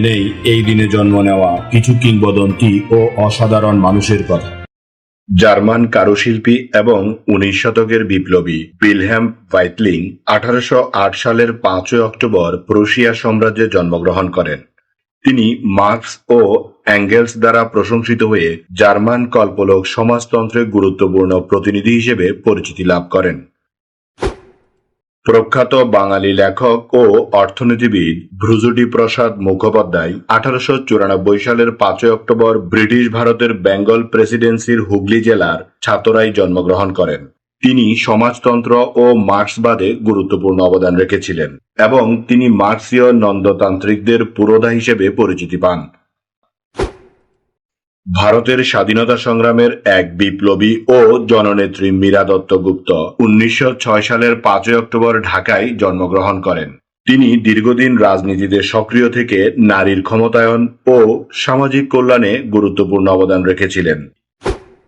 নেই এই দিনে জন্ম নেওয়া কিছু কিংবদন্তি ও অসাধারণ মানুষের কথা। জার্মান কারুশিল্পী এবং উনিশ শতকের বিপ্লবী বিলহ্যাম ভাইটলিং আঠারোশ আট সালের পাঁচই অক্টোবর প্রুশিয়া সাম্রাজ্যে জন্মগ্রহণ করেন। তিনি মার্কস ও অ্যাঙ্গেলস দ্বারা প্রশংসিত হয়ে জার্মান কল্পলোক সমাজতন্ত্রের গুরুত্বপূর্ণ প্রতিনিধি হিসেবে পরিচিতি লাভ করেন। প্রখ্যাত বাঙালি লেখক ও অর্থনীতিবিদ ভ্রুজুটি প্রসাদ মুখোপাধ্যায় আঠারোশো চুরানব্বই সালের পাঁচই অক্টোবর ব্রিটিশ ভারতের বেঙ্গল প্রেসিডেন্সির হুগলি জেলার ছাতরায় জন্মগ্রহণ করেন। তিনি সমাজতন্ত্র ও মার্ক্সবাদে গুরুত্বপূর্ণ অবদান রেখেছিলেন এবং তিনি মার্ক্সীয় নন্দতান্ত্রিকদের পুরোধা হিসেবে পরিচিতি পান। ভারতের স্বাধীনতা সংগ্রামের এক বিপ্লবী ও জননেত্রী মীরা দত্তগুপ্ত উনিশশো ছয় সালের পাঁচই অক্টোবর ঢাকায় জন্মগ্রহণ করেন। তিনি দীর্ঘদিন রাজনীতিতে সক্রিয় থেকে নারীর ক্ষমতায়ন ও সামাজিক কল্যাণে গুরুত্বপূর্ণ অবদান রেখেছিলেন।